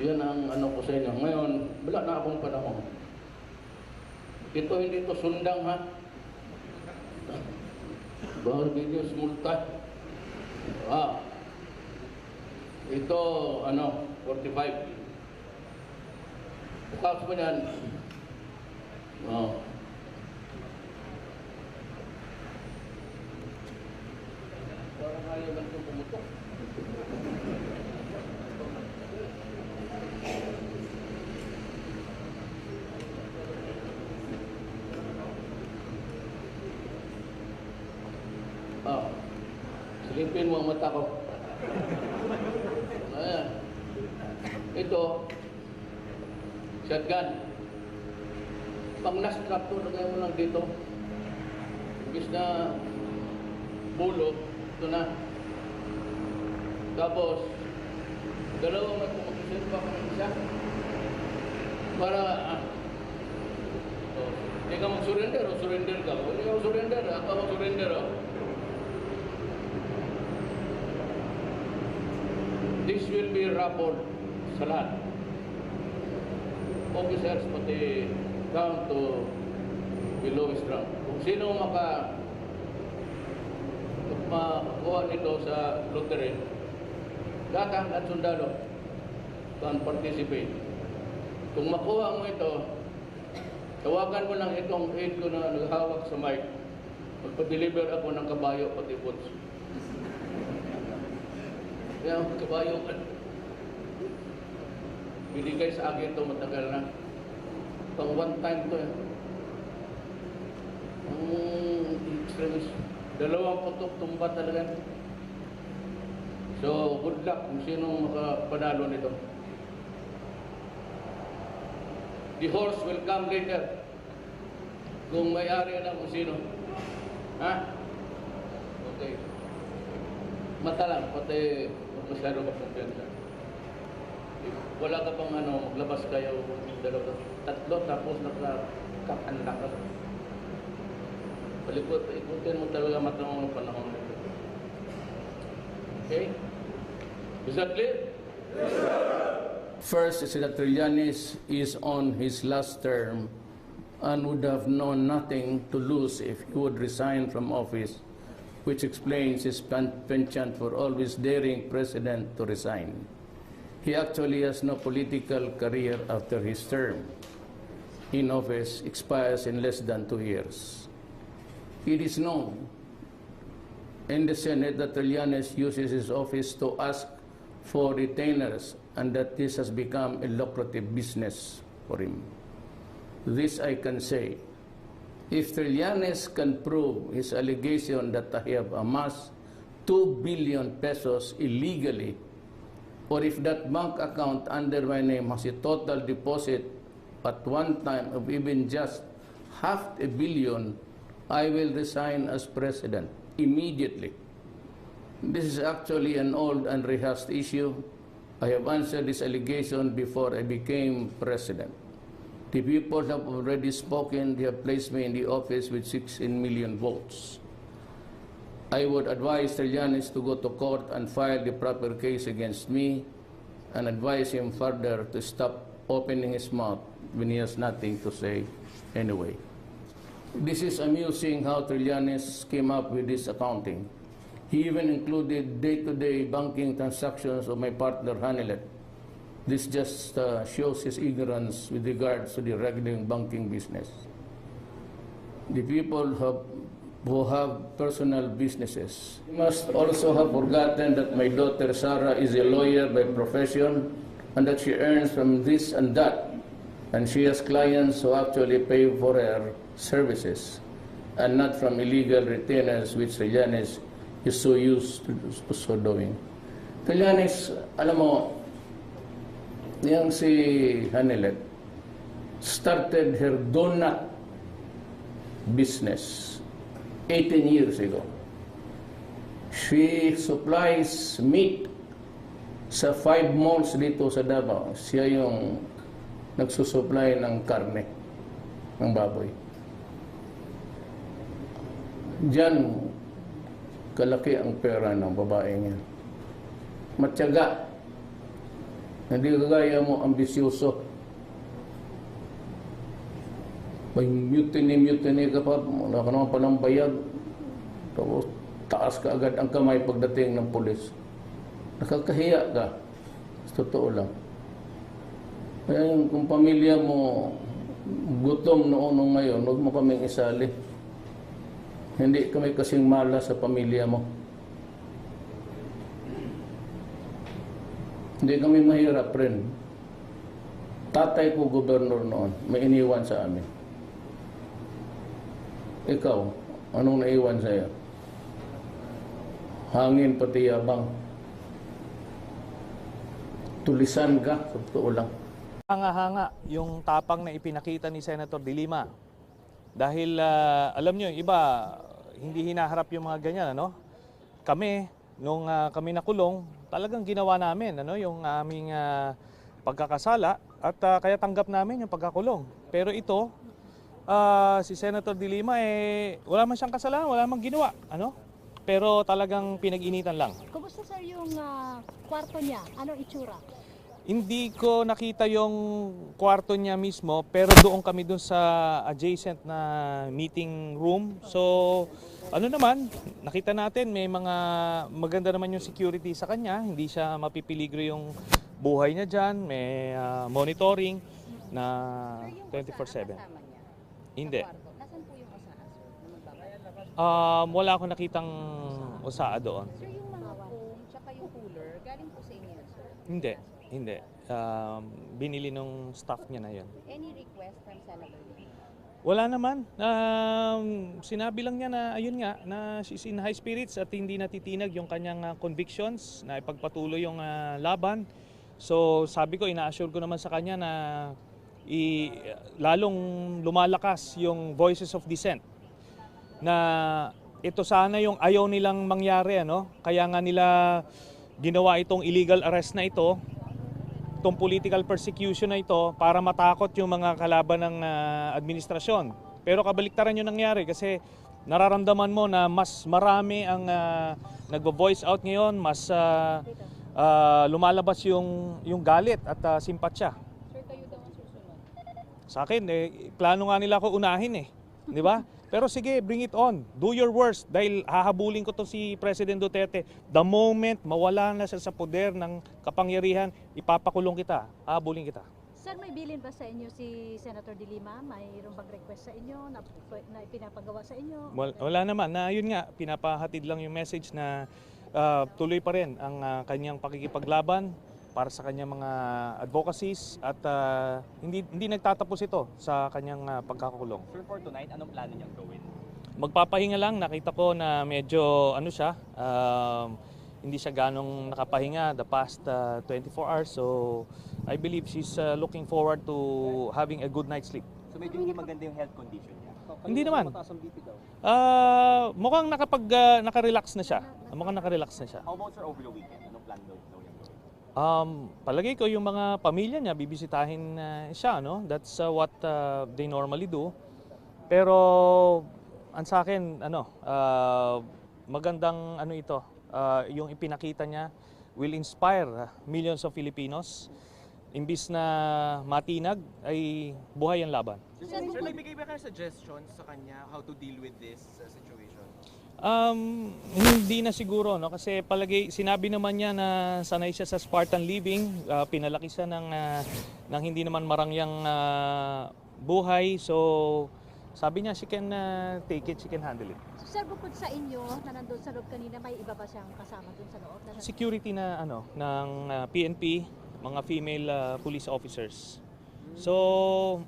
Yan ang ano ko sa inyo. Ngayon, wala na akong panahon. Ito hindi ito sundang ha. Videos multa. Ah. Ito, ano, 45. Bukas mo yan. Oh. Parang ayaw lang itong pumutok. Ah, silipin mo ang mata ko. Ayan. Ito, shotgun. Pang nastrap to, lagay mo lang dito. Imbis na bulo, ito na. Tapos, dalawa may pumakisin pa ng isa. Para, ah, oh, hindi ka mag-surrender o surrender ka. Kung hindi ka mag-surrender, ako mag-surrender oh. This will be rapport sa lahat. Officers pati down to below rank. Kung sino maka makakuha nito sa lottery, datang at sundalo can participate. Kung makuha mo ito, tawagan mo lang itong aid ko na naghawak sa mic. Magpa-deliver ako ng kabayo pati puts. Kaya kabayo ka. Binigay sa akin ito matagal na. Pang one time to eh. Ang. Dalawang putok tumba talaga. So, good luck kung sino makapanalo nito. The horse will come later. Kung may-ari na kung sino. Ha? Okay. Mata lang, pati masyado ka kumpiyansa. If wala ka pang ano, maglabas kayo dalawa, tatlo, tapos. Palikot, ikutin mo talaga mata ng panahon nito. Okay? Is that clear? First, Senator Trillanes is on his last term and would have known nothing to lose if he would resign from office, which explains his penchant for always daring president to resign. He actually has no political career after his term in office expires in less than two years. It is known in the Senate that Trillanes uses his office to ask for retainers and that this has become a lucrative business for him. This I can say. If Trillanes can prove his allegation that I have amassed 2 billion pesos illegally, or if that bank account under my name has a total deposit at one time of even just half a billion, I will resign as president immediately. This is actually an old and rehearsed issue. I have answered this allegation before I became president. The people have already spoken. They have placed me in the office with 16 million votes. I would advise Trillanes to go to court and file the proper case against me and advise him further to stop opening his mouth when he has nothing to say anyway. This is amusing how Trillanes came up with this accounting. He even included day-to-day banking transactions of my partner Hanilet. This just uh, shows his ignorance with regards to the regular banking business. The people have, who have personal businesses must also have forgotten that my daughter Sarah is a lawyer by profession and that she earns from this and that. And she has clients who actually pay for her services and not from illegal retainers which Trillanes is so used to, so doing. Trillanes, alam mo, yung si Hanilet started her donut business 18 years ago. She supplies meat sa five malls dito sa Davao. Siya yung nagsusupply ng karne ng baboy. Diyan, kalaki ang pera ng babae niya. Matyaga. Hindi kagaya mo ambisyoso. May mutiny-mutiny ka pa, wala ka naman palang bayad. Tapos taas ka agad ang kamay pagdating ng pulis. Nakakahiya ka. Sa totoo lang. Kaya yung kung pamilya mo gutom noon o ngayon, huwag mo kaming isali. Hindi kami kasing malas sa pamilya mo. Hindi kami mahirap rin. Tatay ko gobernador noon, may iniwan sa amin. Ikaw, anong naiwan sa'yo? Hangin pati yabang. Tulisan ka, sa totoo lang. Hanga-hanga yung tapang na ipinakita ni Senator De Lima. Dahil ah, alam nyo, iba hindi hinaharap yung mga ganyan, ano? Kami, nung ah, kami nakulong, talagang ginawa namin, ano, yung aming ah, pagkakasala at ah, kaya tanggap namin yung pagkakulong. Pero ito, ah, si Senator De Lima, eh, wala man siyang kasalanan, wala man ginawa, ano? Pero talagang pinag-initan lang. Kumusta sir yung ah, kwarto niya? Anong itsura? Hindi ko nakita yung kwarto niya mismo, pero doon kami doon sa adjacent na meeting room. So, ano naman, nakita natin may mga maganda naman yung security sa kanya. Hindi siya mapipiligro yung buhay niya dyan. May ah, monitoring na 24-7. Hindi. Nasaan po yung asahan sir? Um, wala akong nakitang usaa doon. Sir, yung mga foam tsaka yung cooler, galing po sa inyo, sir. Hindi, hindi. Um, binili nung staff niya na yun. Any request from Senator? Wala naman. Um, sinabi lang niya na, ayun nga, na she's in high spirits at hindi natitinag yung kanyang ah, convictions na ipagpatuloy yung ah, laban. So sabi ko, ina-assure ko naman sa kanya na i, lalong lumalakas yung voices of dissent na ito sana yung ayaw nilang mangyari ano kaya nga nila ginawa itong illegal arrest na ito itong political persecution na ito para matakot yung mga kalaban ng ah, administrasyon. Pero kabaliktaran yung nangyari kasi nararamdaman mo na mas marami ang uh, nagvo-voice out ngayon, mas ah, ah, lumalabas yung yung galit at ah, simpatsya. Sir, kayo daw ang susunod. Sa akin, eh, plano nga nila ako unahin eh. Di ba? Pero sige, bring it on. Do your worst. Dahil hahabulin ko to si President Duterte. The moment mawala na siya sa poder ng kapangyarihan, ipapakulong kita. Hahabulin kita. Sir, may bilin ba sa inyo si Senator De Lima? Mayroon bang request sa inyo na, na pinapagawa sa inyo? Wal- Wala naman. Na yun nga, pinapahatid lang yung message na ah, tuloy pa rin ang ah, kanyang pakikipaglaban para sa kanyang mga advocacies at ah, hindi hindi nagtatapos ito sa kanyang ah, pagkakakulong. Sir, for tonight, anong plano niyang gawin? Magpapahinga lang, nakita ko na medyo ano siya, um, hindi siya ganong nakapahinga the past uh, 24 hours. So I believe she's uh, looking forward to having a good night's sleep. So medyo hindi maganda yung health condition niya. Hindi naman. Ah, mukhang nakapag uh, naka-relax na siya. Mukhang naka-relax na siya. How about sir over the weekend? Anong plan daw? Um, palagay ko yung mga pamilya niya bibisitahin uh, siya, no? That's uh, what uh, they normally do. Pero ang sa akin, ano, uh, magandang ano ito, uh, yung ipinakita niya will inspire uh, millions of Filipinos. Imbis na matinag ay buhay ang laban. Sir, nagbigay ba kayo suggestions sa kanya how to deal with this uh, situation? Um, hindi na siguro no kasi palagi sinabi naman niya na sanay siya sa Spartan living, ah, pinalaki siya ng ah, ng hindi naman marangyang ah, buhay. So sabi niya she can ah, take it, she can handle it. Sir, bukod sa inyo na nandun sa loob kanina, may iba ba siyang kasama dun sa loob? Na Security na ano ng ah, PNP, mga female ah, police officers. So,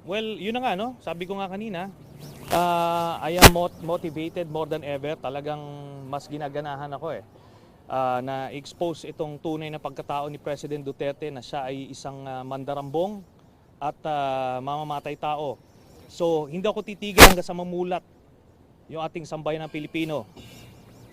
well, yun na nga no. Sabi ko nga kanina, ah, I am mot- motivated more than ever. Talagang mas ginaganahan ako eh. Ah, na expose itong tunay na pagkatao ni President Duterte na siya ay isang ah, mandarambong at ah, mamamatay tao. So, hindi ako titigil hanggang sa mamulat yung ating sambayan ng Pilipino.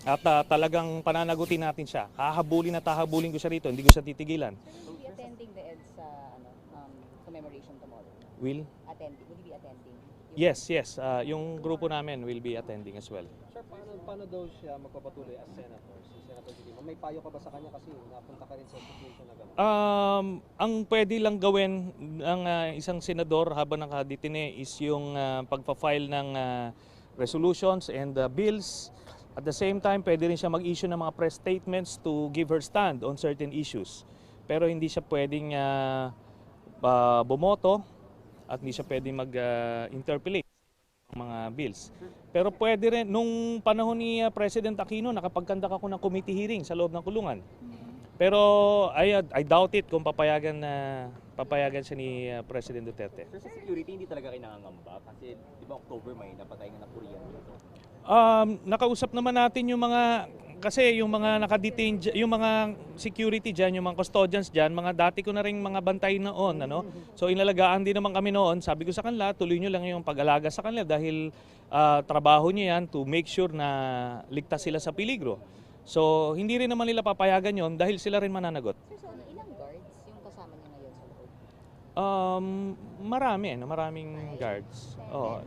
At ah, talagang pananagutin natin siya. Hahabulin at hahabulin ko siya rito. Hindi ko siya titigilan. Will you be attending the EDSA ano, um, commemoration tomorrow? Will? Attending? Will be attending? Yes, yes. ah, yung grupo namin will be attending as well. Sir, paano, paano daw siya magpapatuloy as senator? Si Senator Dilima, may payo ka ba sa kanya kasi napunta ka rin sa situation na gano'n? Um, ang pwede lang gawin ng ah, isang senador habang nakadetine is yung ah, pagpa-file ng ah, resolutions and ah, bills. At the same time, pwede rin siya mag-issue ng mga press statements to give her stand on certain issues. Pero hindi siya pwedeng ah, ah, bumoto at hindi siya pwedeng mag-interpolate ng mga bills. Pero pwede rin, nung panahon ni ah, President Aquino, nakapagkandak ako ng committee hearing sa loob ng kulungan. Pero I, I doubt it kung papayagan na papayagan siya ni uh, President Duterte. Sir, sa security, hindi talaga kayo nangangamba kasi di ba October may napatay nga na Korean dito. Um, nakausap naman natin yung mga kasi yung mga nakadetain yung mga security diyan, yung mga custodians diyan, mga dati ko na ring mga bantay noon, ano. So inalagaan din naman kami noon. Sabi ko sa kanila, tuloy nyo lang yung pag-alaga sa kanila dahil ah, trabaho niyo yan to make sure na ligtas sila sa peligro. So hindi rin naman nila papayagan yon dahil sila rin mananagot. Sir, so ilang guards yung kasama niya ngayon sa loob? Um, marami, no? maraming guards. Oo.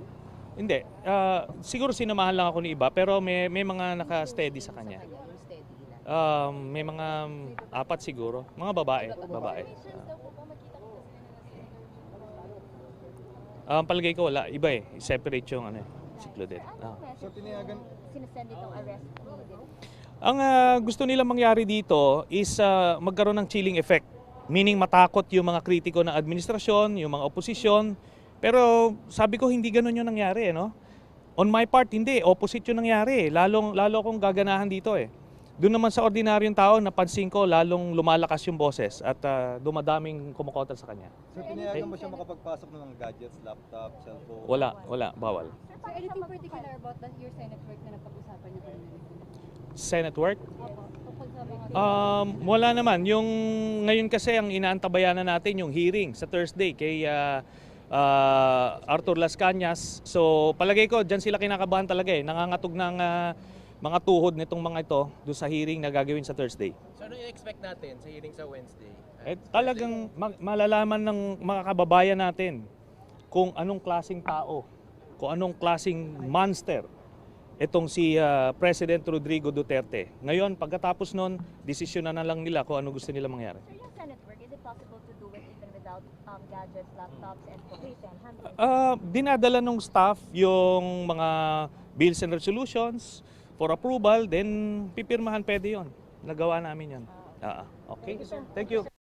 Hindi. Ah, siguro sinamahan lang ako ni iba, pero may, may mga naka-steady sa kanya. Um, may mga apat siguro. Mga babae. Babae. Ah. Um, palagay ko wala. Iba eh. Separate yung ano eh. Si Claudette. Ah. So, tinayagan... Sinasend itong arrest Ang ah, gusto nila mangyari dito is ah, magkaroon ng chilling effect. Meaning matakot yung mga kritiko ng administrasyon, yung mga oposisyon. Pero sabi ko hindi ganun yung nangyari, eh, no? On my part, hindi. Opposite yung nangyari. eh. Lalong, lalo akong gaganahan dito eh. Doon naman sa ordinaryong tao, napansin ko lalong lumalakas yung boses at ah, dumadaming kumukontra sa kanya. Sir, pinayagan mo siya makapagpasok ng mga gadgets, laptop, cellphone? Wala, wala, bawal. Sir, anything particular about that your Senate work na napag-usapan niyo kanina? Senate work? Um, wala naman. Yung ngayon kasi ang inaantabayanan natin yung hearing sa Thursday kay ah, ah, Arthur Las Cañas. So palagay ko diyan sila kinakabahan talaga eh. Nangangatog ng ah, mga tuhod nitong mga ito doon sa hearing na gagawin sa Thursday. So ano i-expect natin sa hearing sa Wednesday? Eh, talagang ma- malalaman ng mga kababayan natin kung anong klasing tao, kung anong klasing monster itong si ah, President Rodrigo Duterte. Ngayon, pagkatapos nun, desisyon na na lang nila kung ano gusto nila mangyari. Sir, yung Senate work, is it possible to without um, gadgets, laptops, and equipment? Handling? Ah, dinadala ng staff yung mga bills and resolutions for approval, then pipirmahan pwede yon. Nagawa namin yon. Ah, okay. Thank you.